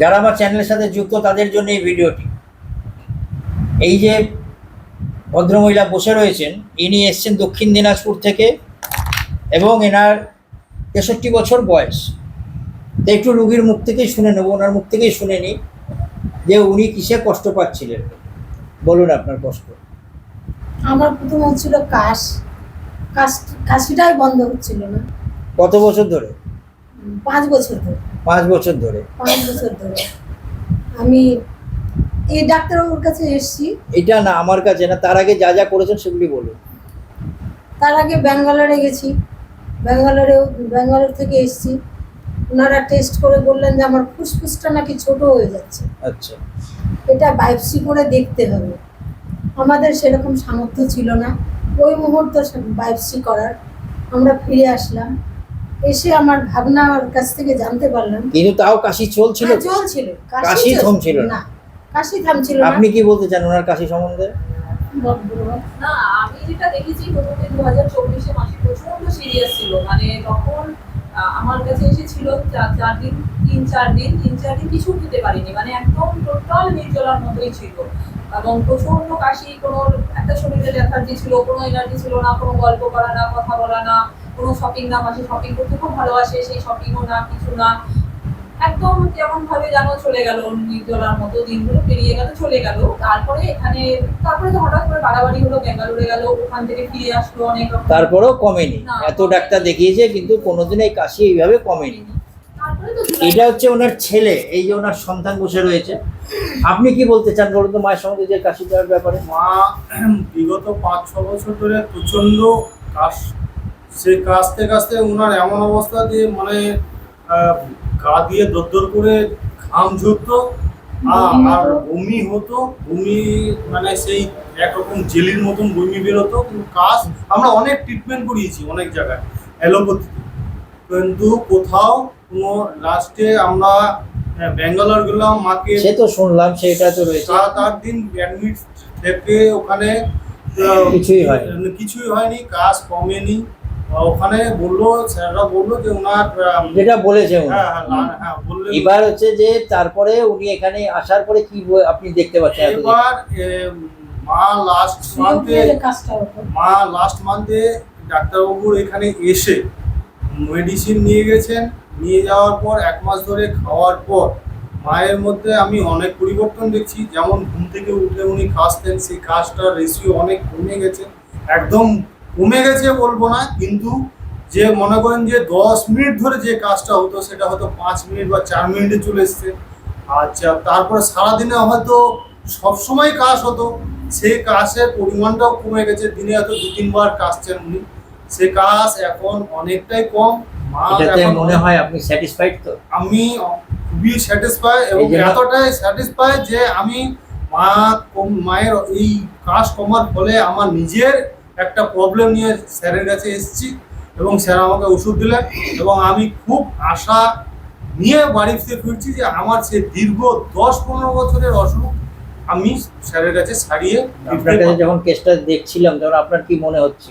যারা আমার চ্যানেলের সাথে যুক্ত তাদের জন্য এই ভিডিওটি। এই যে ভদ্রমহিলা বসে রয়েছেন ইনি এসছেন দক্ষিণ দিনাজপুর থেকে এবং এনার তেষট্টি বছর বয়স। তো একটু রুগীর মুখ থেকেই শুনে নেব ওনার মুখ থেকেই শুনে নিই যে উনি কিসে কষ্ট পাচ্ছিলেন। বলুন আপনার কষ্ট। আমার প্রথম হচ্ছিল কাশ। কাশ কাশিটাই বন্ধ হচ্ছিল না। কত বছর ধরে? পাঁচ বছর ধরে। পাঁচ বছর ধরে। পাঁচ বছর ধরে। আমি এই ডাক্তারবাবুর কাছে এসেছি। এটা না আমার কাছে না তার আগে যা যা করেছেন সেগুলি বলুন। তার আগে ব্যাঙ্গালোরে গেছি। ব্যাঙ্গালোরেও ব্যাঙ্গালোর থেকে এসেছি। ওনারা টেস্ট করে বললেন যে আমার ফুসফুসটা নাকি ছোট হয়ে যাচ্ছে। আচ্ছা। এটা বায়োপসি করে দেখতে হবে। আমাদের সেরকম সামর্থ্য ছিল না। ওই মুহূর্তে বায়োপসি করার। আমরা ফিরে আসলাম। এসে আমার ভাবনা ভাবনার কাছ থেকে জানতে পারলাম। কিন্তু তাও কাশি চলছিল? হ্যাঁ, চলছিল। কাশি থামছিল না। কাশি থামছিল না। আপনি কি বলতে চান ওনার কাশি সম্বন্ধে। না আমি যেটা দেখেছি প্রথমে দু হাজার চব্বিশে মাসে প্রচণ্ড সিরিয়াস ছিল। মানে তখন আমার কাছে এসেছিল চার চার দিন তিন চার দিন তিন চার দিন কিছু খেতে পারিনি। মানে একদম টোটাল নির্জলার মতোই ছিল। এবং প্রচণ্ড কাশি কোনো একটা শরীরে লেথার্জি ছিল কোনো এনার্জি ছিল না কোনো গল্প করা না কথা বলা না। কোনো শপিং না মাসে শপিং করতে খুব ভালোবাসে সেই শপিংও না কিছু না। একদম কেমন ভাবে যেন চলে গেল নির্জলার মতো দিনগুলো পেরিয়ে গেল চলে গেল। তারপরে এখানে তারপরে তো হঠাৎ করে বাড়াবাড়ি হলো বেঙ্গালুরে গেল ওখান থেকে ফিরে আসলো অনেক রকম। তারপরেও কমেনি। না, এত ডাক্তার দেখিয়েছে কিন্তু কোনোদিন এই কাশি এইভাবে কমেনি। তারপরে তো এটা হচ্ছে ওনার ছেলে এই যে ওনার সন্তান বসে রয়েছে। আপনি কি বলতে চান বলুন তো মায়ের সঙ্গে যে কাশি দেওয়ার ব্যাপারে? মা বিগত পাঁচ ছ বছর ধরে প্রচণ্ড কাশ সে কাশতে কাশতে ওনার এমন অবস্থা দিয়ে মানে গা দিয়ে দরদর করে ঘাম ঝরতো আর বমি হতো বমি মানে সেই একরকম জেলির মতন বমি বেরোতো কিন্তু কাশ আমরা অনেক ট্রিটমেন্ট করিয়েছি অনেক জায়গায় অ্যালোপ্যাথিতে। কিন্তু কোথাও কোনো লাস্টে আমরা আহ, ব্যাঙ্গালোর গেলাম মাকে সে তো শুনলাম সেটা তো রয়েছে। সাত আট দিন অ্যাডমিট থেকে ওখানে কিছুই হয়নি। কিছুই হয়নি কাজ কমেনি। ওখানে বলল স্যাররা বলল যে ওনার যেটা বলেছে হ্যাঁ হ্যাঁ হ্যাঁ এবার হচ্ছে যে তারপরে উনি এখানে আসার পরে কি আপনি দেখতে পাচ্ছেন এবার মা লাস্ট মান্থে কাজটা মা লাস্ট মান্থে ডাক্তারবাবুর এখানে এসে মেডিসিন নিয়ে গেছেন। নিয়ে যাওয়ার পর এক মাস ধরে খাওয়ার পর মায়ের মধ্যে আমি অনেক পরিবর্তন দেখছি। যেমন ঘুম থেকে উঠে উনি খাসতেন সেই কাজটার রেশিও অনেক কমে গেছে। একদম কমে গেছে বলব না কিন্তু যে মনে করেন যে দশ মিনিট ধরে যে কাজটা হতো সেটা হয়তো পাঁচ মিনিট বা চার মিনিটে চলে এসছে। আচ্ছা তারপরে সারাদিনে হয়তো সবসময় কাজ হতো সেই কাজের পরিমাণটাও কমে গেছে দিনে হয়তো দু তিনবার কাজছেন উনি। সে কাজ এখন অনেকটাই কম মনে হয় আপনি স্যাটিসফাইড তো? আমি খুবই স্যাটিসফাই এবং এতটাই স্যাটিসফাই যে আমি মা মায়ের এই কাজ কমার ফলে আমার নিজের একটা প্রবলেম নিয়ে স্যারের কাছে এসেছি এবং স্যার আমাকে ওষুধ দিলেন এবং আমি খুব আশা নিয়ে বাড়িতে ফিরছি যে আমার সে দীর্ঘ দশ পনেরো বছরের অসুখ আমি স্যারের কাছে সারিয়ে আপনার কাছে যখন কেসটা দেখছিলাম তখন আপনার কি মনে হচ্ছে?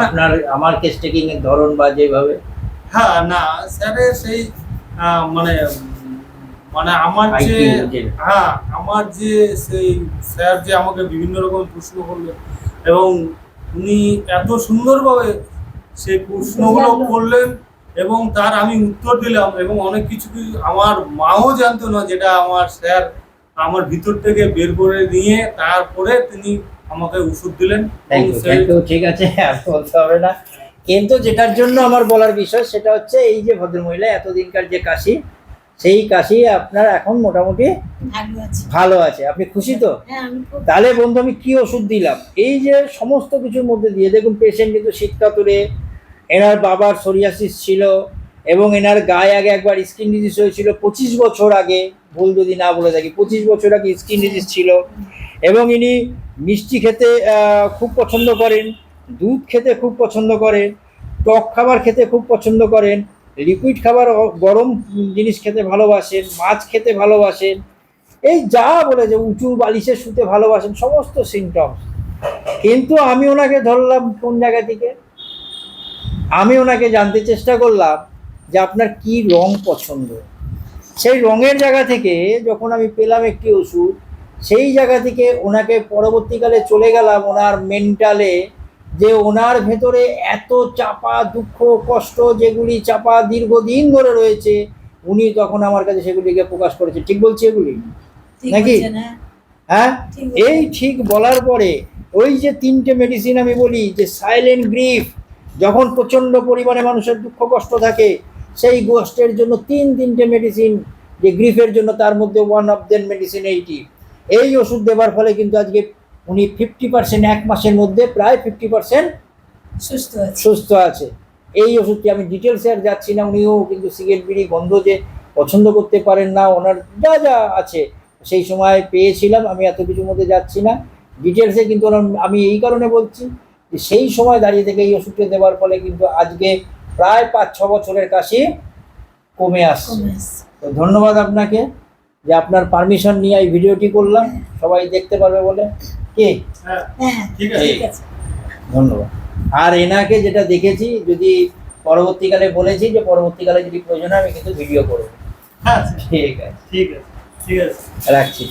আপনার আমার কেস টেকিং এর ধরন বা যেভাবে? হ্যাঁ না স্যারের সেই মানে মানে আমার যে যে- হ্যাঁ আমার যে সেই স্যার যে আমাকে বিভিন্ন রকম প্রশ্ন করলেন এবং উনি এত সুন্দরভাবে সেই প্রশ্নগুলো। করলেন এবং তার আমি উত্তর দিলাম এবং অনেক কিছু আমার মাও জানতো না যেটা আমার স্যার আমার ভিতর থেকে বের করে নিয়ে তারপরে তিনি আমাকে ওষুধ দিলেন ঠিক আছে বলতে হবে না কিন্তু যেটার জন্য আমার বলার বিষয় সেটা হচ্ছে এই যে ভদ্রমহিলা এতদিনকার যে কাশি সেই কাশি আপনার এখন মোটামুটি ভালো আছে। আপনি খুশি তো? হ্যাঁ তাহলে বন্ধু আমি কি ওষুধ দিলাম? এই যে সমস্ত কিছুর মধ্যে দিয়ে দেখুন পেশেন্ট কিন্তু শীতকাতুরে এনার বাবার সোরিয়াসিস ছিল এবং এনার গায়ে আগে একবার স্কিন ডিজিজ হয়েছিল পঁচিশ বছর আগে ভুল যদি না বলে থাকি পঁচিশ বছর আগে স্কিন ডিজিজ ছিল এবং ইনি মিষ্টি খেতে খুব পছন্দ করেন দুধ খেতে খুব পছন্দ করেন টক খাবার খেতে খুব পছন্দ করেন লিকুইড খাবার গরম জিনিস খেতে ভালোবাসেন, মাছ খেতে ভালোবাসেন, এই যা বলে যে উঁচু বালিশে শুতে ভালোবাসেন, সমস্ত সিমটমস কিন্তু আমি ওনাকে ধরলাম কোন জায়গা থেকে? আমি ওনাকে জানতে চেষ্টা করলাম যে আপনার কি রং পছন্দ। সেই রঙের জায়গা থেকে যখন আমি পেলাম একটি ওষুধ, সেই জায়গা থেকে ওনাকে পরবর্তীকালে চলে গেলাম ওনার মেন্টালে যে ওনার ভেতরে এত চাপা দুঃখ কষ্ট যেগুলি চাপা দীর্ঘদিন ধরে রয়েছে উনি তখন আমার কাছে সেগুলিকে প্রকাশ করেছে। ঠিক বলছি এগুলি? নাকি? হ্যাঁ, হ্যাঁ? এই ঠিক বলার পরে ওই যে তিনটে মেডিসিন আমি বলি যে সাইলেন্ট গ্রিফ যখন প্রচণ্ড পরিমাণে মানুষের দুঃখ কষ্ট থাকে সেই কষ্টের জন্য তিন তিনটে মেডিসিন যে গ্রিফের জন্য তার মধ্যে ওয়ান অফ দেন মেডিসিন এইটি এই ওষুধ দেওয়ার ফলে কিন্তু আজকে উনি ফিফটি পার্সেন্ট এক মাসের মধ্যে প্রায় ফিফটি পার্সেন্ট সুস্থ সুস্থ আছে। এই ওষুধটি আমি ডিটেলসে আর যাচ্ছি না উনিও কিন্তু সিগারেট বিড়ি গন্ধ যে পছন্দ করতে পারেন না ওনার যা যা আছে সেই সময় পেয়েছিলাম আমি এত কিছুর মধ্যে যাচ্ছি না। ডিটেলসে কিন্তু ওনার- আমি এই কারণে বলছি যে সেই সময় দাঁড়িয়ে থেকে এই ওষুধটা দেওয়ার ফলে কিন্তু আজকে প্রায় পাঁচ ছ বছরের কাছে কমে আসছে। তো ধন্যবাদ আপনাকে যে আপনার পারমিশন নিয়ে এই ভিডিওটি করলাম। সবাই দেখতে পারবে বলে। কে হ্যাঁ হ্যাঁ ঠিক আছে। ধন্যবাদ। আর এনাকে যেটা দেখেছি যদি পরবর্তীকালে বলেছি যে পরবর্তীকালে যদি প্রয়োজন হয় আমি কিন্তু ভিডিও করব। হ্যাঁ ঠিক আছে। ঠিক আছে ঠিক আছে। রাখছি।